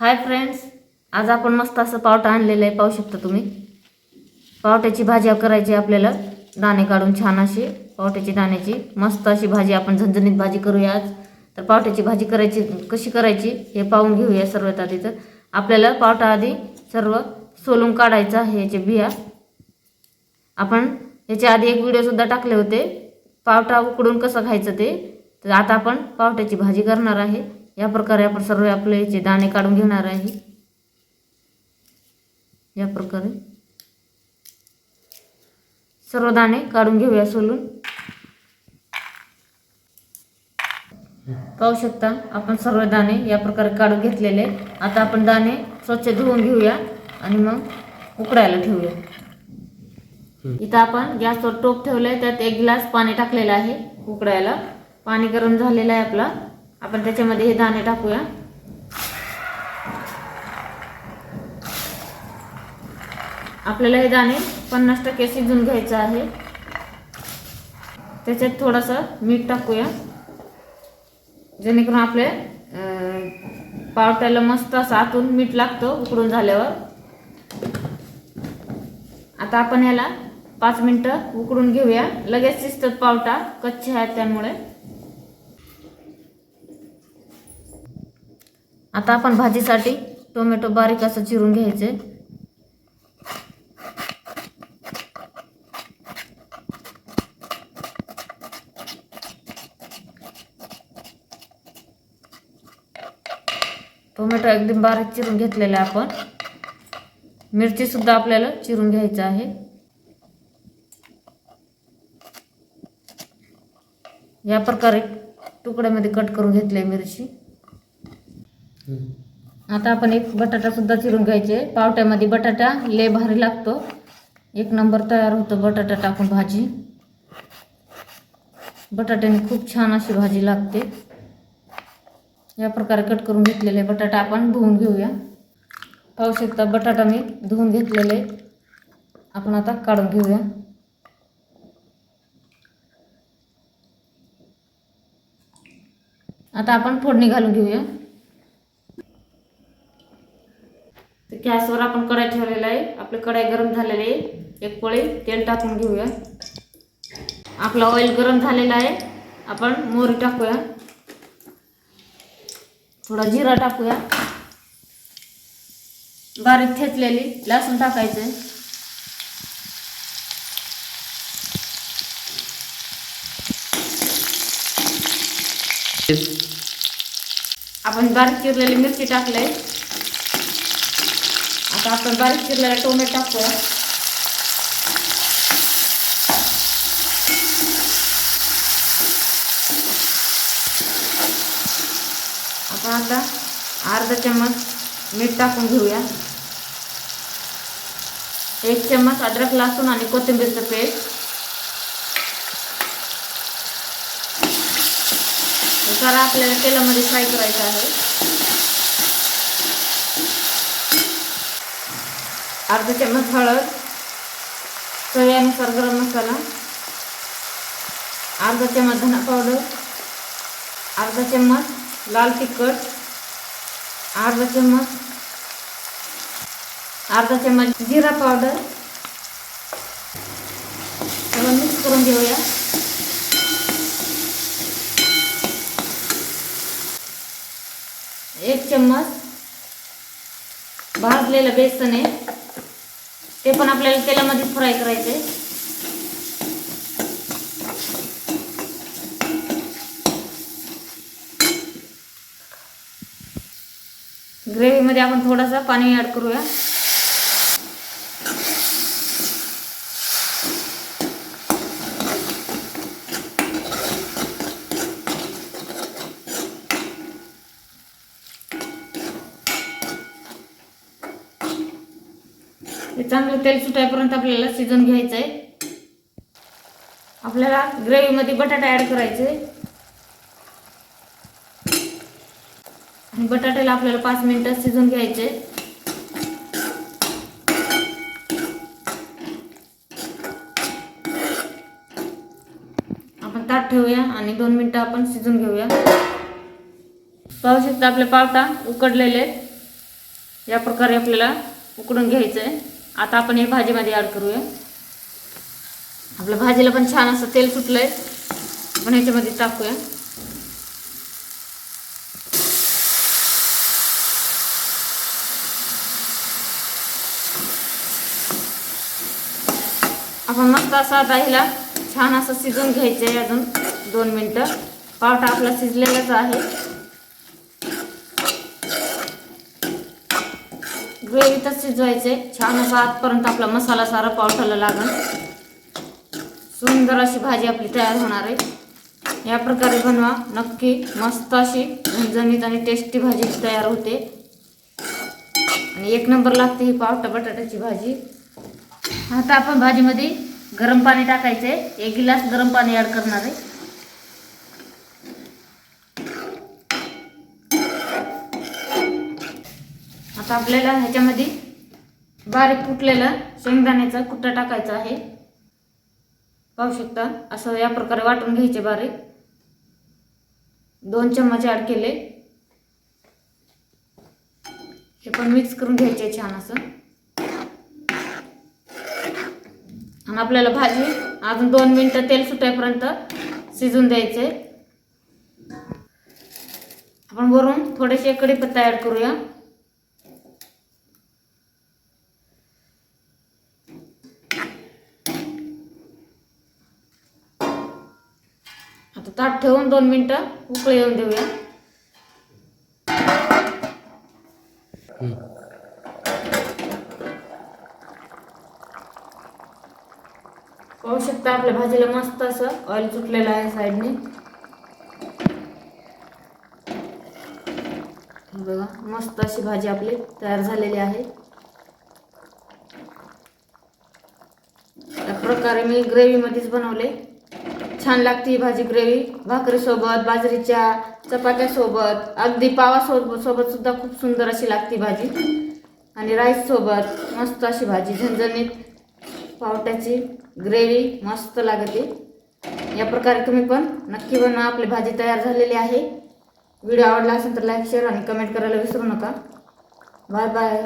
Hi friends आज आपण मस्त असं पावटा आणलेलं आहे पाहू शकता तुम्ही. पावट्याची भाजी करायची आपल्याला. दाणे काढून छान अशी पावट्याची दाण्याची. मस्त अशी भाजी आपण झणझणीत भाजी करूया आज. तर पावट्याची भाजी करायची कशी करायची हे पाहून घेऊया सर्वात आधी तर. आपल्याला पावटा आधी सर्व सोलून काढायचं आहे बिया. आपण याच्या आधी एक व्हिडिओसुद्धा टाकले होते. पावटा उकडून कसं खायचं ते. तर आता आपण पावट्याची भाजी करणार आहे. या प्रकारे आपण सर्व आपले याचे दाणे काढून घेणार आहे. या प्रकारे. सर्व दाणे काढून घेऊया सोलून. पाहू शकता आपण सर्व दाणे या प्रकारे काढून घेतलेले आता आपण दाणे स्वच्छ धुवून घेऊया आणि मग उकडायला ठेवूया. इथं आपण गॅसवर टोप ठेवलंय त्यात एक ग्लास पाणी टाकलेलं आहे. उकडायला. पाणी गरम झालेलं आहे आपला. आपण त्याच्यामध्ये हे दाणे टाकूया. आपल्याला हे दाणे पन्नास टक्के शिजून घ्यायचं आहे. त्याच्यात थोडंसं मीठ टाकूया. जेणेकरून आपले पावट्याला मस्त असं आतून मीठ लागतं उकडून झाल्यावर. आता आपण ह्याला पाच मिनटं उकडून घेऊया. लगेच शिजतात पावटा कच्चे आहेत त्यामुळे. आता आपण भाजीसाठी टोमॅटो बारीक असं चिरून घ्यायचे. टोमॅटो एकदम बारीक चिरून घेतलेला आहे आपण. मिरची सुद्धा आपल्याला चिरून घ्यायचं आहे. या प्रकारे तुकड्यामध्ये कट करून घेतले मिरची. आता आपण एक बटाटा सुद्धा चिरून घ्यायचे. पावट्यामध्ये बटाटा लय भारी लागतो. एक नंबर तयार होतो बटाटा टाकून भाजी. बटाट्याने खूप छान अशी भाजी लागते. या प्रकारे कट करून घेतलेले बटाटा आपण धुवून घेऊया. पाहू शकता बटाटा मी धुवून घेतलेले. आपण आता काढून घेऊया. आता आपण फोडणी घालून घेऊया तर गॅसवर आपण कढाई ठेवलेला आहे आपली कढाई गरम झालेली आहे. एक पळी तेल टाकून घेऊया. आपला ऑइल गरम झालेला आहे. आपण मोहरी टाकूया. थोडा जिरा टाकूया. बारीक ठेचलेली लसूण टाकायचं. आपण बारीक चिरलेली मिरची टाकले आता आपण बारीक चिरलेला टोमॅटो टाकूया. आपण आता अर्धा चम्मच मीठ टाकून घेऊया. एक चम्मच अद्रक लसूण आणि कोथिंबीरचं पेस्ट. जरा सारा आपल्याला तेलामध्ये फ्राय करायचं आहे. अर्धा चम्मच हळद चवीनुसार गरम मसाला अर्धा चम्मच धना पावडर अर्धा चम्मच लाल तिखट अर्धा चम्मच अर्धा चम्मच जिरा पावडर. सगळं मिक्स करून घेऊया. एक चम्मच भाजलेलं बेसन आहे ते पण आपल्याला तेलामध्ये फ्राय करायचे. ग्रेव्हीमध्ये आपण थोडासा पाणी ॲड करूया. हे चांगलं तेल सुटायपर्यंत आपल्याला शिजून घ्यायचं आहे आपल्याला ग्रेव्हीमध्ये बटाटा ॲड करायचे आणि बटाट्याला आपल्याला पाच मिनिटं शिजून घ्यायचे आपण ताट ठेवूया आणि दोन मिनटं आपण शिजून घेऊया. पाहू शकता आपले पावटा उकडलेले आहेत. या प्रकारे आपल्याला उकडून घ्यायचं आहे आता आपण हे भाजीमध्ये ॲड करूया. आपल्या भाजीला पण छान असं तेल सुटलंय. आपण ह्याच्यामध्ये टाकूया. आपण मस्त असा आता हिला छान असं शिजवून घ्यायचं आहे अजून दोन मिनटं. पावटा आपला शिजलेलाच आहे. ग्रेव्हीतच शिजवायचे. छान असा आतपर्यंत आपला मसाला सारा पावठाला लागल सुंदर अशी भाजी आपली तयार होणार आहे. या प्रकारे बनवा. नक्की मस्त अशी झणझणीत आणि टेस्टी भाजी तयार होते. आणि एक नंबर लागते ही पावटा बटाट्याची भाजी. आता आपण भाजीमध्ये गरम पाणी टाकायचे. एक गिलास गरम पाणी ॲड करणार आहे. आता आपल्याला ह्याच्यामध्ये बारीक कुटलेलं शेंगदाण्याचा कुट्टा टाकायचा आहे? पाहू शकता. असं या प्रकारे वाटून घ्यायचे बारीक. दोन चम्मच ॲड केले. हे पण मिक्स करून घ्यायचे छान असं. आणि आपल्याला भाजी अजून दोन मिनटं तेल सुटायपर्यंत शिजून द्यायचे. आपण वरून थोडेसे कढीपत्ता ॲड करूया. आता ताट ठेवून दोन मिनटं उकळी येऊन देऊया. पाहू शकता आपल्या भाजीला मस्त असं ऑइल सुटलेलं आहे साईडने. बघा मस्त अशी भाजी आपली तयार झालेली आहे. त्या प्रकारे मी ग्रेव्हीमध्येच बनवले. छान लागते ही भाजी ग्रेव्ही. भाकरीसोबत बाजरीच्या चपात्यासोबत अगदी पावासोबत सोबत सुद्धा खूप सुंदर अशी लागते भाजी. आणि राईससोबत मस्त अशी भाजी झणझणीत पावट्याची ग्रेव्ही मस्त लागते. या प्रकारे तुम्ही पण नक्की बनवा आपली भाजी तयार झालेली आहे. व्हिडिओ आवडला असेल तर लाईक शेअर आणि कमेंट करायला विसरू नका. Bye bye.